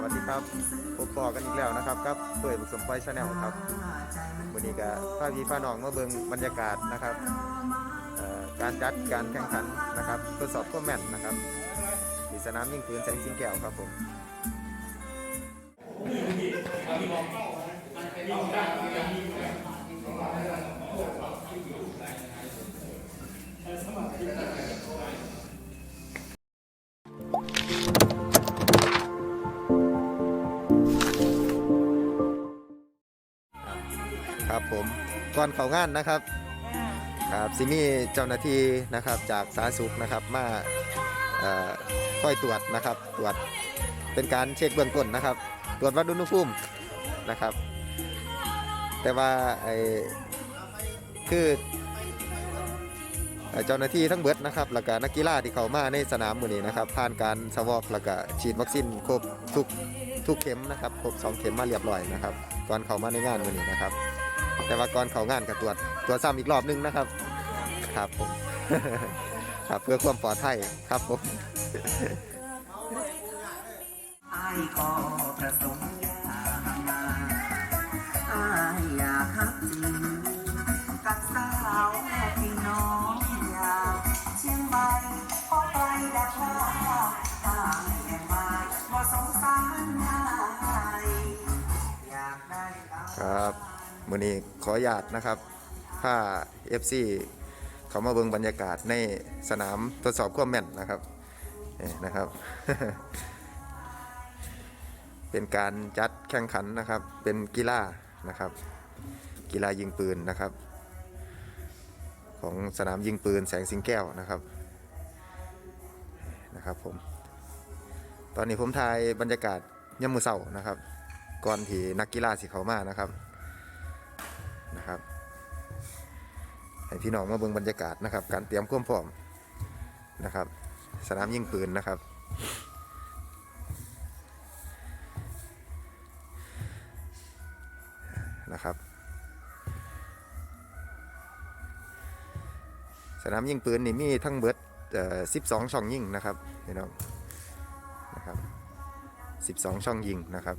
สวัสดีครับพบปอกันอีกแล้วนะครับกับเปิดบุกสมปอยชาแนลครับวันนี้ก็พาพี่พาน้องมาเบิงบรรยากาศนะครับการจัดการแข่งขันนะครับทดสอบข้อแม่นนะครับที่สนามยิงปืนแสงสิงแก้วครับผมคร บผมก่อนเข้างานนะครับครับซิมีเจ้าหน้าที่นะครับจากสาธารณสุขนะครับมาเอ่อคอยตรวจนะครับ ตรวจเป็นการเช็คเบื้องต้นนะครับ ตรวจวัดอุณหภูมินะครับ แต่ว่าไอ้คือเอ่อเจ้าหน้าที่ทั้งเบิดนะครับแล้วก็นักกีฬาที่เข้ามาในสนามมือนี้นะครับ ผ่านการสวอปแล้วก็ฉีดวัคซีนครบทุกทุกเข็มนะครับครบสองเข็มมาเรียบร้อยนะครับก่อนเข้ามาในงานมือนี้นะครับ แต่ว่าก่อนเข้างานก็ตรวจตรวจซ้ำอีกรอบนึงนะครับ ครับผมครับเพื่อความปลอดภัยครับผมอายก็ประสงค์อยากมาอายอยากฮักจริงกับสาวพี่น้องอยากเชียงใหม่พอไปดักว่าตายแห่งมาบ่สงสารนายอยากได้เอาครับ มือนี้ขออนุญาตนะครับผ้า FC เขามาเบิ่งบรรยากาศในสนามทดสอบความแม่นนะครับนะครับ เป็นการจัดแข่งขันนะครับ เป็นกีฬานะครับ กีฬายิงปืนนะครับ ของสนามยิงปืนแสงสิงแก้วนะครับนะครับผมตอนนี้ผมถ่ายบรรยากาศยมมือเสานะครับ ก่อนที่นักกีฬาสิเขามานะครับ นะครับให้พี่น้องมาเบิ่งบรรยากาศนะครับ การเตรียมความพร้อมนะครับ สนามยิงปืนนะครับ นะครับ สนามยิงปืนนี่มีทั้งเบิดเอ่อ12ช่องยิงนะครับพี่น้องนะครับ12ช่องยิงนะครับ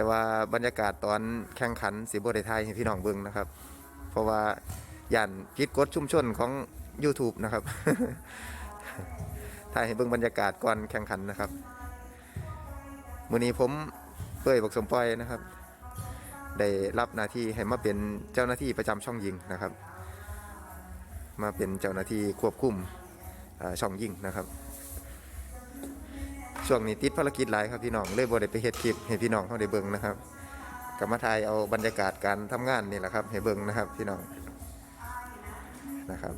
แต่ว่าบรรยากาศตอนแข่งขันสีบได้ไทยให้พี่น้องเบิ่งนะครับ เพราะว่าย่านพิดกฎชุมชนของ YouTube นะครับถ่ายให้เบิ่งบรรยากาศก่อนแข่งขันนะครับมื้อนี้ผมเป้ยบอกสมปอยนะครับ ได้รับหน้าที่ให้มาเป็นเจ้าหน้าที่ประจำช่องยิงนะครับ มาเป็นเจ้าหน้าที่ควบคุมช่องยิงนะครับ ช่วงนี้ติดภารกิจหลายครับพี่น้องเลยบ่ได้ไปเฮ็ดคลิปให้พี่น้องเขาได้เบิ่งนะครับก็มาถ่ายเอาบรรยากาศการทำงานนี่แหละครับให้เบิ่งนะครับพี่น้องนะครับ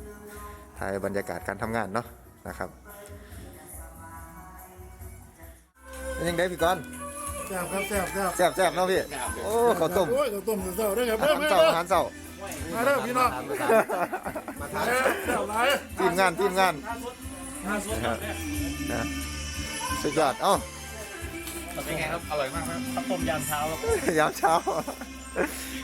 ถ่ายบรรยากาศการทำงานเนาะนะครับเป็นยังไงพี่กรณ์แซ่บครับแซ่บแซ่บแซ่บแซ่บเนาะพี่โอ้ข้าวต้มโอ้ยข้าวต้มเศร้าๆด้วยครับอาเด้อหารเช้าอาหารเช้ามาเด้อพี่น้องเด้อแซ่บหลายทีมงานทีมงานนะครับนะ สุดยอดเอ้าเป็นไงครับ อร่อยมากครับข้าวต้มยามเช้าครับยามเช้า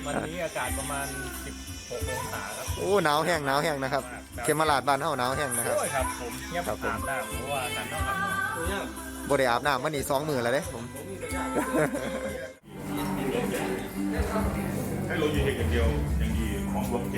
วันนี้อากาศประมาณ 16องศาครับโอ้หนาวแห้งหนาวแห้งนะครับ เขมราดบ้านเฮาหนาวแห้งนะครับโอ้ยครับผมเงียบครับผมอาบน้ำเพราะว่าอากาศหนาวครับบ่ได้อาบน้ำมานี่สองมือแล้วเด้ผมให้เรายืนอย่างเดียวยังดีของรถแก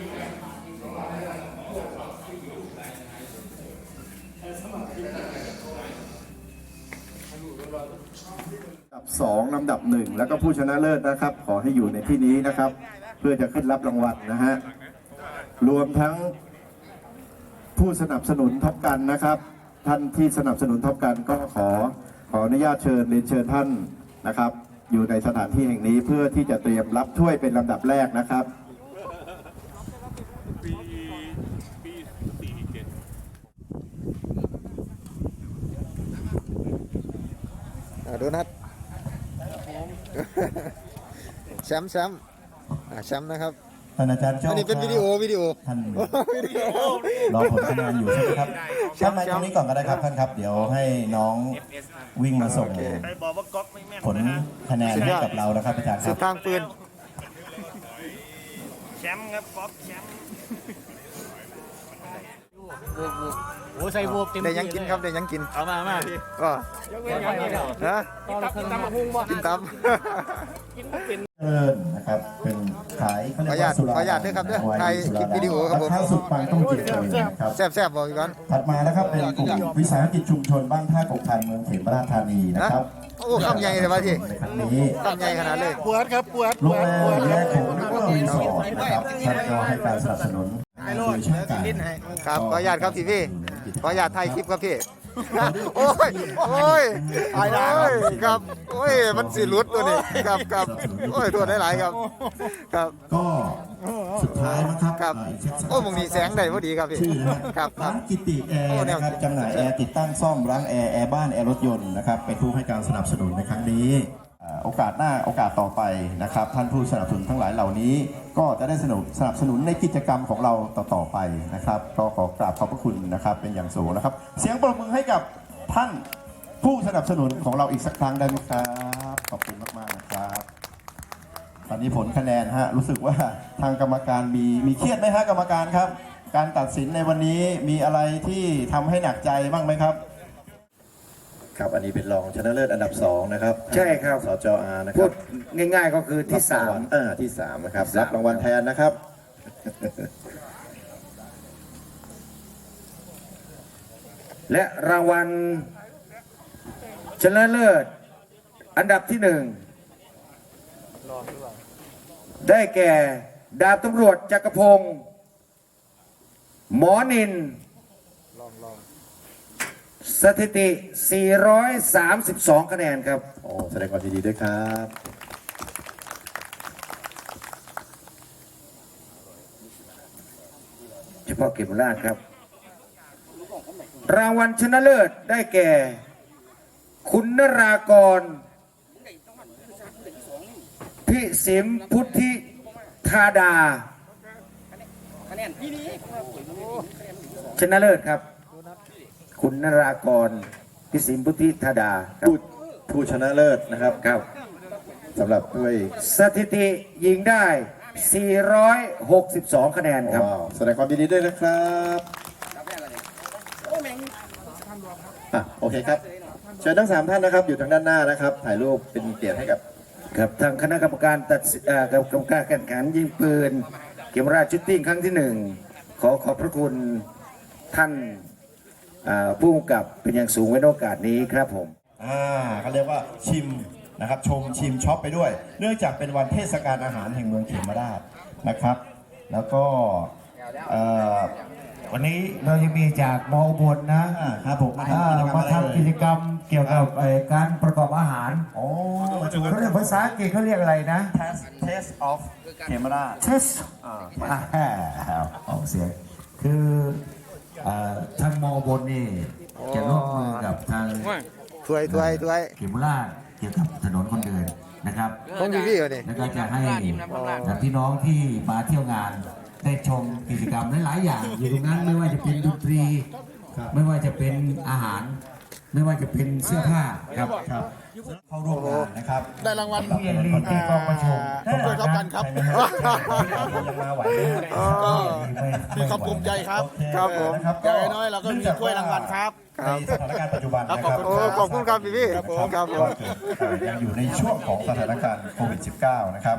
ลำดับสองลำดับหนึ่งแล้วก็ผู้ชนะเลิศนะครับ ขอให้อยู่ในที่นี้นะครับ เพื่อจะขึ้นรับรางวัลนะฮะรวมทั้งผู้สนับสนุนท็อปกันนะครับ ท่านที่สนับสนุนท็อปกันก็ขอขออนุญาตเชิญเรียนเชิญท่านนะครับ อยู่ในสถานที่แห่งนี้เพื่อที่จะเตรียมรับถ้วยเป็นลำดับแรกนะครับ ปีปีสี่เจ็ด อ่า โดนัทแชมป์แชมป์อ่าแชมป์นะครับท่านอาจารย์โจ้อันนี้เป็นวิดีโอวิดีโอท่านวิดีโอรอผลคะแนนอยู่ใช่ไหมครับท่านมาตรงนี้ก่อนก็ได้ครับท่านครับ เดี๋ยวให้น้องวิ่งมาส่งโอเคผลคะแนนให้กับเรานะครับอาจารย์คสุรัดบทางปืนแชมป์ครับก๊อฟแชมป์โอ้ใส่บวบเต็มได้ยังกินครับได้ยังกินเอามามาพี่ก็ยกเว้นอย่างเดียวนะกินตับกินตับมะฮุงบ่กินตับกินบ่เป็นเอิญนะครับเป็นขายเขาเรียกขออนุญาว่าตสุราขออนุญาตด้วยครับเด้อไวน์ถ่ายคลิปวิดีโอครับผมข้าวสุดปังต้องจิตเลยนะครับแซ่บแซ่บบอกอีกก่อนถัดมานะครับเป็นกลุ่มวิสาหกิจชุมชนบ้านท่ากกทันเมืองเขมราชธานีนะครับโอ้คำใหญ่เลยวะพี่ในครั้งนี้คำใหญ่ขนาดเลยปวดครับปวดโรปงวดแรปวมดและของริเวอร์รีสอร์ทนะครับท่านก็ให้การสนับสนุนโดยช่างการครับขออนุญาตครับพี่พี่ ขออนุญาตถ่ายคลิปครับพี่ โอ้ย โอ้ยโอ้ยครับ โอ้ย มันสิหลุดตัวนี้ครับครับโอ้ยตัวได้หลายๆครับ ครับ ก็สุดท้ายนะครับครับเอ่อเช็คโอ้ยมึงมีแสงได้พอดีครับพี่ชื่อนะฮะครับครัร้าบนกิติแอโอ้ร์แนวนะครับจำหน่ายแอร์ติดตั้งซ่อมล้างแอร์แอร์บ้านแอร์รถยนต์นะครับเป็นผู้ให้การสนับสนุนในครั้งนี้อ่า โอกาสหน้าโอกาสต่อไปนะครับ ท่านผู้สนับสนุนทั้งหลายเหล่านี้ ก็จะได้สนับสนับสนุนในกิจกรรมของเราต่อๆไปนะครับ ก็ขอกราบขอบพระคุณนะครับ เป็นอย่างสูงนะครับ เสียงปรบมือให้กับท่านผู้สนับสนุนของเราอีกสักครั้งได้ไหมครับ ขอบคุณมากๆนะครับ ตอนนี้ผลคะแนนฮะรู้สึกว่าทางกรรมการมีมีเครียดไหมฮะกรรมการครับ การตัดสินในวันนี้มีอะไรที่ทำให้หนักใจบ้างไหมครับ ครับอันนี้เป็นรองชนะเลิศอันดับสองนะครับใช่ครับ สจอานะคพูรัดบง่ายๆก็คือที่สาม เออที่สามนะครับรับรางวัลแทนนะครับ และรางวัลชนะเลิศ อันดับที่หนึ่งได้แก่ ดาบตำรวจจักรพงศ์หมอนิน สถิติ 432 คะแนนครับ โอ้แสดงความยินดีด้วยครับ เฉพาะเก็บราชครับ รางวัลชนะเลิศได้แก่ คุณนรากร พิสิมพุทธิธาดา ชนะเลิศครับ คุณนรากรพิสิมพุทธิธาดาครับผู้ผู้ชนะเลิศนะครับครับสำหรับด้วยสถิติยิงได้ 462 คะแนนครับว้าวแสดงความยินดีด้วยนะครับอะโอเคครับ เชิญทั้งสามท่านนะครับ อยู่ทางด้านหน้านะครับ ถ่ายรูปเป็นเกียรติให้กับ ครับทางคณะกรรมการตัดสินเอ่อกรรมการแข่งขันยิงปืน เกมราชชุดติ้งครั้งที่หนึ่งขอขอบพระคุณท่านอ่า ผู้กำกับเป็นอย่างสูงไว้ในโอกาสนี้ครับผม อ่าเขาเรียกว่าชิมนะครับชมชิมช็อปไปด้วย เนื่องจากเป็นวันเทศกาลอาหารแห่งเมืองเขมราชนะครับ แล้วก็เอ่อวันนี้เราจะมีจากมออุบลนะอ่าครับผมมาอ่าทำกิจกรรมมาอะไรทำกิจกรรมเกี่ยวกับเอ่อการประกอบอาหารโอ้มาดูเขาเรียกภาษาอังกฤษเขาเรียกอะไรนะ test test of เขมราช test อ่าออกเสียงคือเอ่อ ทางมออุบลนี่จะร่วมมือกับทางถวยถวยถวยเขมราชเกี่ยวกับถนนคนเดินนะครับของพี่พี่เหรอนี่แล้วก็จะให้พี่น้องที่มาเที่ยวงานได้ชมกิจกรรมหลายๆอย่างอยู่ตรงนั้นไม่ว่าจะเป็นดนตรี ไม่ว่าจะเป็นอาหาร ไม่ว่าจะเป็นเสื้อผ้าครับครับเข้าร่วมงานนะครับ ได้รางวัลที่เรียนรีที่กองประชุมผมเคยท็อปกันครับยังมาไหวไหมครับมีความภูมิใจครับโอเครับผมนะครับอย่างน้อยเราก็มีถ้วยรางวัลครับในสถานการณ์ปัจจุบันนะคครัรับบโอ้ขอบคุณครับพี่พี่ครับผมก็ยังอยู่ในช่วงของสถานการณ์โควิด -19 นะครับ